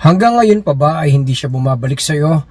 Hanggang ngayon pa ba ay hindi siya bumabalik sa'yo?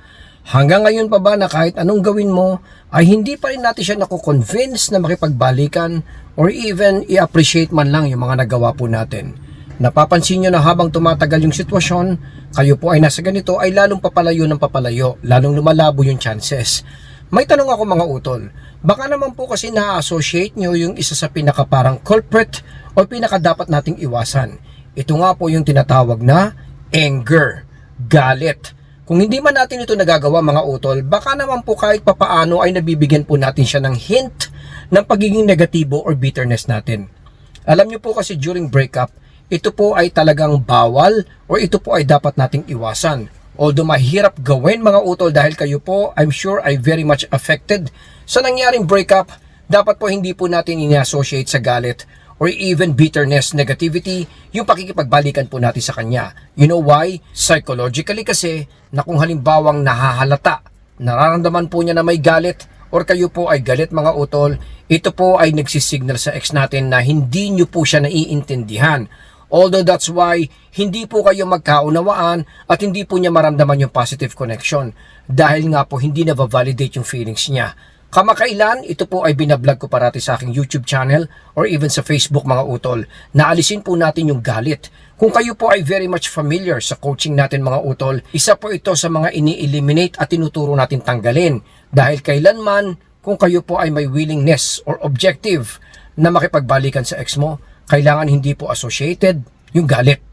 Hanggang ngayon pa ba na kahit anong gawin mo ay hindi pa rin natin siya nakukonvince na makipagbalikan or even i-appreciate man lang yung mga nagawa po natin? Napapansin nyo na habang tumatagal yung sitwasyon, kayo po ay nasa ganito ay lalong papalayo ng papalayo, lalong lumalabo yung chances. May tanong ako mga utol, baka naman po kasi na-associate nyo yung isa sa pinaka parang culprit o pinaka dapat nating iwasan. Ito nga po yung tinatawag na anger, galit. Kung hindi man natin ito nagagawa mga utol, baka naman po kahit papaano ay nabibigyan po natin siya ng hint ng pagiging negatibo or bitterness natin. Alam niyo po kasi during breakup, ito po ay talagang bawal or ito po ay dapat nating iwasan. Although mahirap gawin mga utol dahil kayo po, I'm sure ay very much affected sa nangyaring breakup, dapat po hindi po natin ini-associate sa galit or even bitterness, negativity, yung pakikipagbalikan po natin sa kanya. You know why? Psychologically kasi, na kung halimbawang nahahalata, nararamdaman po niya na may galit, or kayo po ay galit mga utol, ito po ay nagsisignal sa ex natin na hindi nyo po siya naiintindihan. Although that's why hindi po kayo magkaunawaan at hindi po niya maramdaman yung positive connection dahil nga po hindi na validate yung feelings niya. Kamakailan, ito po ay binablog ko parati sa aking YouTube channel or even sa Facebook mga utol. Naalisin po natin yung galit. Kung kayo po ay very much familiar sa coaching natin mga utol, isa po ito sa mga ini-eliminate at tinuturo natin tanggalin. Dahil kailanman, kung kayo po ay may willingness or objective na makipagbalikan sa ex mo, kailangan hindi po associated yung galit.